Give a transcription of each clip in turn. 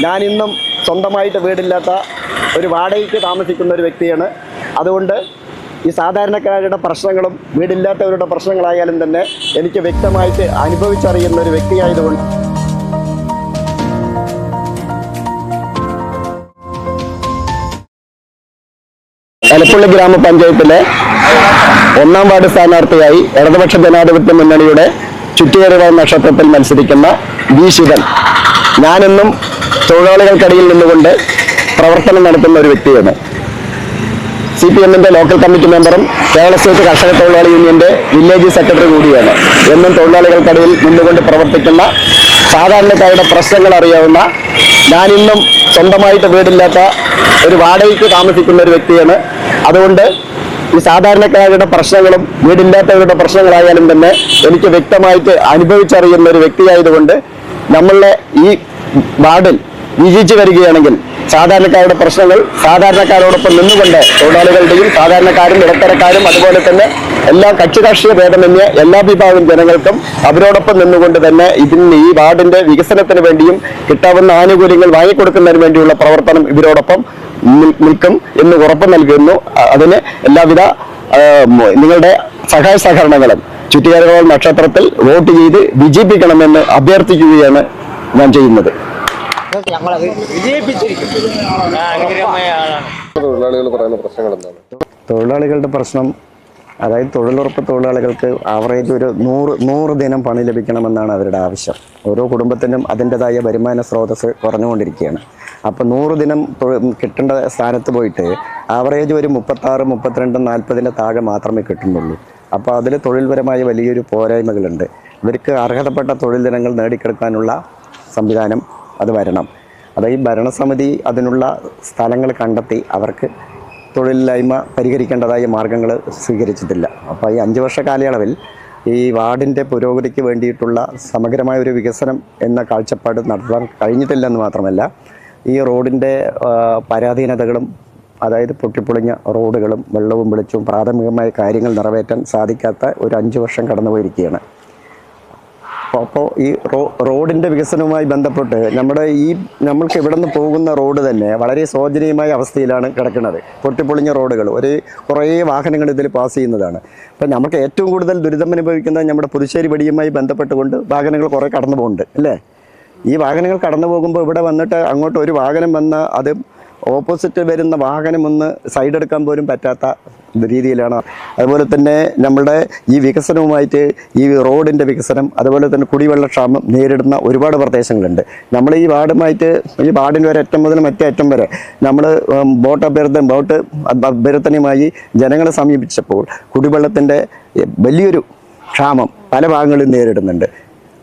ഞാൻ ഇന്നും സ്വന്തമായിട്ട് വീടില്ലാത്ത ഒരു വാടകയ്ക്ക് താമസിക്കുന്ന ഒരു വ്യക്തിയാണ്. അതുകൊണ്ട് ഈ സാധാരണക്കാരുടെ പ്രശ്നങ്ങളും വീടില്ലാത്തവരുടെ പ്രശ്നങ്ങളായാലും തന്നെ എനിക്ക് വ്യക്തമായിട്ട് അനുഭവിച്ചറിയുന്ന ഒരു വ്യക്തിയായതുകൊണ്ട് എലപ്പുള്ളി ഗ്രാമപഞ്ചായത്തിലെ ഒന്നാം വാർഡ് സ്ഥാനാർത്ഥിയായി ഇടതുപക്ഷ ജനാധിപത്യ മുന്നണിയുടെ ചുറ്റുകരുവ നക്ഷത്രത്തിൽ മത്സരിക്കുന്ന വി ശിവൻ. ഞാനെന്നും തൊഴിലാളികൾക്കിടയിൽ നിന്നുകൊണ്ട് പ്രവർത്തനം നടത്തുന്ന ഒരു വ്യക്തിയാണ്. സി പി എമ്മിന്റെ ലോക്കൽ കമ്മിറ്റി മെമ്പറും കേരള സ്റ്റേറ്റ് കർഷക തൊഴിലാളി യൂണിയന്റെ വില്ലേജ് സെക്രട്ടറി കൂടിയാണ്. എന്നും തൊഴിലാളികൾക്കിടയിൽ നിന്നുകൊണ്ട് പ്രവർത്തിക്കുന്ന സാധാരണക്കാരുടെ പ്രശ്നങ്ങൾ അറിയാവുന്ന ഞാനിന്നും സ്വന്തമായിട്ട് വീടില്ലാത്ത ഒരു വാടകയ്ക്ക് താമസിക്കുന്ന ഒരു വ്യക്തിയാണ്. അതുകൊണ്ട് ഈ സാധാരണക്കാരുടെ പ്രശ്നങ്ങളും വീടില്ലാത്തവരുടെ പ്രശ്നങ്ങളായാലും തന്നെ എനിക്ക് വ്യക്തമായിട്ട് അനുഭവിച്ചറിയുന്ന ഒരു വ്യക്തിയായതുകൊണ്ട് നമ്മളുടെ ഈ വാർഡിൽ വിജയിച്ചു വരികയാണെങ്കിൽ സാധാരണക്കാരുടെ പ്രശ്നങ്ങൾ സാധാരണക്കാരോടൊപ്പം നിന്നുകൊണ്ട് തൊഴിലാളികളുടെയും സാധാരണക്കാരും ഇടത്തരക്കാരും അതുപോലെ തന്നെ എല്ലാ കക്ഷി രാഷ്ട്രീയ ഭേദമന്യ എല്ലാ വിഭാഗം ജനങ്ങൾക്കും അവരോടൊപ്പം നിന്നുകൊണ്ട് തന്നെ ഇതിന് ഈ വാർഡിന്റെ വികസനത്തിന് വേണ്ടിയും കിട്ടാവുന്ന ആനുകൂല്യങ്ങൾ വാങ്ങിക്കൊടുക്കുന്നതിന് വേണ്ടിയുള്ള പ്രവർത്തനം ഇവരോടൊപ്പം നിൽ- നിൽക്കും എന്ന് ഉറപ്പ് നൽകുന്നു. അതിന് എല്ലാവിധ നിങ്ങളുടെ സഹായ സഹകരണങ്ങളും ചുറ്റുകാരകൾ നക്ഷത്രത്തിൽ വോട്ട് ചെയ്ത് വിജയിപ്പിക്കണമെന്ന് അഭ്യർത്ഥിക്കുകയാണ് ഞാൻ ചെയ്യുന്നത്. ഞങ്ങളെ വിജയിപ്പിച്ചിരിക്കും തൊഴിലാളികൾ പറയുന്ന പ്രശ്നങ്ങൾ എന്താണ്? തൊഴിലാളികളുടെ പ്രശ്നം അതായത് തൊഴിലുറപ്പ് തൊഴിലാളികൾക്ക് ആവറേജ് ഒരു നൂറ് നൂറ് ദിനം പണി ലഭിക്കണമെന്നാണ് അവരുടെ ആവശ്യം. ഓരോ കുടുംബത്തിനും അതിന്റെതായ വരുമാന സ്രോതസ് കുറഞ്ഞുകൊണ്ടിരിക്കുകയാണ്. അപ്പോൾ നൂറ് ദിനം കിട്ടേണ്ട സ്ഥാനത്ത് പോയിട്ട് ആവറേജ് ഒരു മുപ്പത്താറ് മുപ്പത്തിരണ്ട് നാൽപ്പതിന്റെ താഴെ മാത്രമേ കിട്ടുന്നുള്ളൂ. അപ്പോൾ അതിൽ തൊഴിൽപരമായ വലിയൊരു പോരായ്മകളുണ്ട്. ഇവർക്ക് അർഹതപ്പെട്ട തൊഴിൽ ദിനങ്ങൾ നേടിക്കെടുക്കാനുള്ള സംവിധാനം അത് വരണം. അതായത് ഈ ഭരണസമിതി അതിനുള്ള സ്ഥലങ്ങൾ കണ്ടെത്തി അവർക്ക് തൊഴിലില്ലായ്മ പരിഹരിക്കേണ്ടതായ മാർഗങ്ങൾ സ്വീകരിച്ചിട്ടില്ല. അപ്പോൾ ഈ അഞ്ച് വർഷ കാലയളവിൽ ഈ വാർഡിന്റെ പുരോഗതിക്ക് വേണ്ടിയിട്ടുള്ള സമഗ്രമായ ഒരു വികസനം എന്ന കാഴ്ചപ്പാട് നടത്താൻ കഴിഞ്ഞിട്ടില്ലെന്ന് മാത്രമല്ല ഈ റോഡിന്റെ പരാധീനതകളും അതായത് പൊട്ടിപ്പൊളിഞ്ഞ റോഡുകളും വെള്ളവും വെളിച്ചവും പ്രാഥമികമായ കാര്യങ്ങൾ നിറവേറ്റാൻ സാധിക്കാത്ത ഒരു അഞ്ച് വർഷം കടന്നുപോയിരിക്കുകയാണ്. അപ്പോൾ ഈ റോ റോഡിന്റെ വികസനവുമായി ബന്ധപ്പെട്ട് നമ്മുടെ ഈ നമ്മൾക്ക് ഇവിടെ നിന്ന് പോകുന്ന റോഡ് തന്നെ വളരെ ശോചനീയമായ അവസ്ഥയിലാണ് കിടക്കുന്നത്. പൊട്ടിപ്പൊളിഞ്ഞ റോഡുകൾ ഒരു കുറേ വാഹനങ്ങൾ ഇതിൽ പാസ് ചെയ്യുന്നതാണ്. അപ്പം നമുക്ക് ഏറ്റവും കൂടുതൽ ദുരിതം അനുഭവിക്കുന്നത് നമ്മുടെ പുതുശ്ശേരി വടിയുമായി ബന്ധപ്പെട്ടുകൊണ്ട് വാഹനങ്ങൾ കുറേ കടന്നു പോകുന്നുണ്ട് അല്ലേ? ഈ വാഹനങ്ങൾ കടന്നു പോകുമ്പോൾ ഇവിടെ വന്നിട്ട് അങ്ങോട്ട് ഒരു വാഹനം വന്ന അത് ഓപ്പോസിറ്റ് വരുന്ന വാഹനം ഒന്ന് സൈഡ് എടുക്കാൻ പോലും പറ്റാത്ത രീതിയിലാണ്. അതുപോലെ തന്നെ നമ്മുടെ ഈ വികസനവുമായിട്ട് ഈ റോഡിന്റെ വികസനം അതുപോലെ തന്നെ കുടിവെള്ളക്ഷാമം നേരിടുന്ന ഒരുപാട് പ്രദേശങ്ങളുണ്ട്. നമ്മൾ ഈ വാർഡുമായിട്ട് ഈ വാർഡിന്റെ ഒരു അറ്റം മുതൽ മറ്റേ അറ്റം വരെ നമ്മൾ ബോട്ട് അഭ്യർത്ഥന ബോട്ട് അഭ്യർത്ഥനയുമായി ജനങ്ങളെ സമീപിച്ചപ്പോൾ കുടിവെള്ളത്തിന്റെ വലിയൊരു ക്ഷാമം പല ഭാഗങ്ങളിൽ നേരിടുന്നുണ്ട്.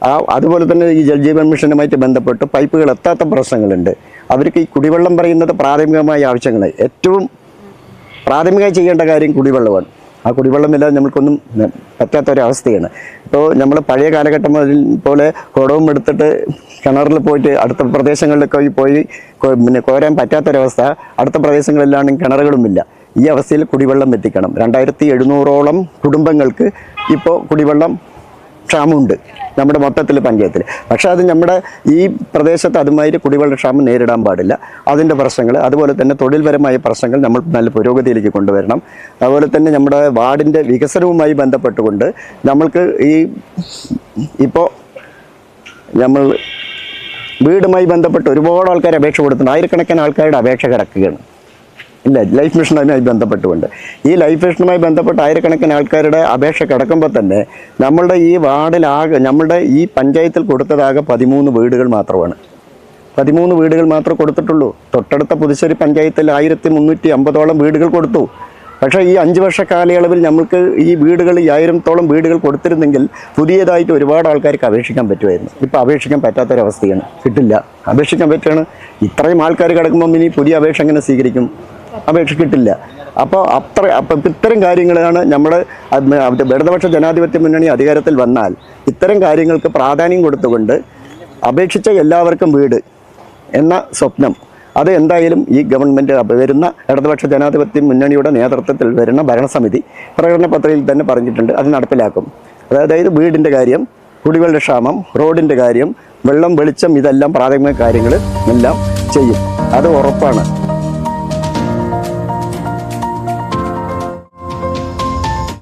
ആ അതുപോലെ തന്നെ ഈ ജൽജീവൻ മിഷനുമായിട്ട് ബന്ധപ്പെട്ട് പൈപ്പുകൾ എത്താത്ത പ്രശ്നങ്ങളുണ്ട്. അവർക്ക് ഈ കുടിവെള്ളം പറയുന്നത് പ്രാഥമികമായ ആവശ്യങ്ങളെ. ഏറ്റവും പ്രാഥമികമായി ചെയ്യേണ്ട കാര്യം കുടിവെള്ളമാണ്. ആ കുടിവെള്ളമില്ലാതെ നമുക്കൊന്നും ന- പറ്റാത്തൊരവസ്ഥയാണ്. ഇപ്പോൾ നമ്മൾ പഴയ കാലഘട്ടം പോലെ കുടവും എടുത്തിട്ട് കിണറിൽ പോയിട്ട് അടുത്ത പ്രദേശങ്ങളിലൊക്കെ പോയി പിന്നെ കോരാൻ പറ്റാത്തൊരവസ്ഥ. അടുത്ത പ്രദേശങ്ങളിലാണെങ്കിൽ കിണറുകളുമില്ല. ഈ അവസ്ഥയിൽ കുടിവെള്ളം എത്തിക്കണം. രണ്ടായിരത്തി എഴുന്നൂറോളം കുടുംബങ്ങൾക്ക് ഇപ്പോൾ കുടിവെള്ളം ക്ഷാമമുണ്ട് നമ്മുടെ മൊത്തത്തിൽ പഞ്ചായത്തിൽ. പക്ഷേ അത് നമ്മുടെ ഈ പ്രദേശത്ത് അതുമാതിരി കുടിവെള്ള ക്ഷാമം നേരിടാൻ പാടില്ല. അതിന്റെ പ്രശ്നങ്ങൾ അതുപോലെ തന്നെ തൊഴിൽപരമായ പ്രശ്നങ്ങൾ നമ്മൾ നല്ല പുരോഗതിയിലേക്ക് കൊണ്ടുവരണം. അതുപോലെ തന്നെ നമ്മുടെ വാർഡിന്റെ വികസനവുമായി ബന്ധപ്പെട്ടുകൊണ്ട് നമ്മൾക്ക് ഈ ഇപ്പോൾ നമ്മൾ വീടുമായി ബന്ധപ്പെട്ട് ഒരുപാട് ആൾക്കാർ അപേക്ഷ കൊടുത്തിട്ടുണ്ട്. ആയിരക്കണക്കിന് ആൾക്കാരുടെ അപേക്ഷ കിടക്കുകയാണ്. ഇല്ല ലൈഫ് മിഷനുമായി ബന്ധപ്പെട്ടുകൊണ്ട്. ഈ ലൈഫ് മിഷനുമായി ബന്ധപ്പെട്ട് ആയിരക്കണക്കിന് ആൾക്കാരുടെ അപേക്ഷ കിടക്കുമ്പോൾ തന്നെ നമ്മളുടെ ഈ വാർഡിലാകെ നമ്മളുടെ ഈ പഞ്ചായത്തിൽ കൊടുത്തതാകെ പതിമൂന്ന് വീടുകൾ മാത്രമാണ്. പതിമൂന്ന് വീടുകൾ മാത്രം കൊടുത്തിട്ടുള്ളൂ. തൊട്ടടുത്ത പുതുശ്ശേരി പഞ്ചായത്തിൽ ആയിരത്തി മുന്നൂറ്റി അമ്പതോളം വീടുകൾ കൊടുത്തു. പക്ഷേ ഈ അഞ്ച് വർഷ കാലയളവിൽ നമ്മൾക്ക് ഈ വീടുകൾ ഈ ആയിരത്തോളം വീടുകൾ കൊടുത്തിരുന്നെങ്കിൽ പുതിയതായിട്ട് ഒരുപാട് ആൾക്കാർക്ക് അപേക്ഷിക്കാൻ പറ്റുമായിരുന്നു. ഇപ്പോൾ അപേക്ഷിക്കാൻ പറ്റാത്തൊരവസ്ഥയാണ്. കിട്ടില്ല. അപേക്ഷിക്കാൻ പറ്റുകയാണ് ഇത്രയും ആൾക്കാർ കിടക്കുമ്പോൾ ഇനി പുതിയ അപേക്ഷ എങ്ങനെ സ്വീകരിക്കും? അപേക്ഷ കിട്ടില്ല. അപ്പോൾ അത്ര അപ്പം ഇത്തരം കാര്യങ്ങളാണ് നമ്മൾ ഇടതുപക്ഷ ജനാധിപത്യ മുന്നണി അധികാരത്തിൽ വന്നാൽ ഇത്തരം കാര്യങ്ങൾക്ക് പ്രാധാന്യം കൊടുത്തുകൊണ്ട് അപേക്ഷിച്ച എല്ലാവർക്കും വീട് എന്ന സ്വപ്നം. അത് എന്തായാലും ഈ ഗവൺമെന്റ് വരുന്ന ഇടതുപക്ഷ ജനാധിപത്യ മുന്നണിയുടെ നേതൃത്വത്തിൽ വരുന്ന ഭരണസമിതി പ്രകടന പത്രികയിൽ തന്നെ പറഞ്ഞിട്ടുണ്ട്. അത് നടപ്പിലാക്കും. അതായത് വീടിന്റെ കാര്യം കുടിവെള്ള ക്ഷാമം റോഡിന്റെ കാര്യം വെള്ളം വെളിച്ചം ഇതെല്ലാം പ്രാഥമിക കാര്യങ്ങൾ എല്ലാം ചെയ്യും. അത് ഉറപ്പാണ്.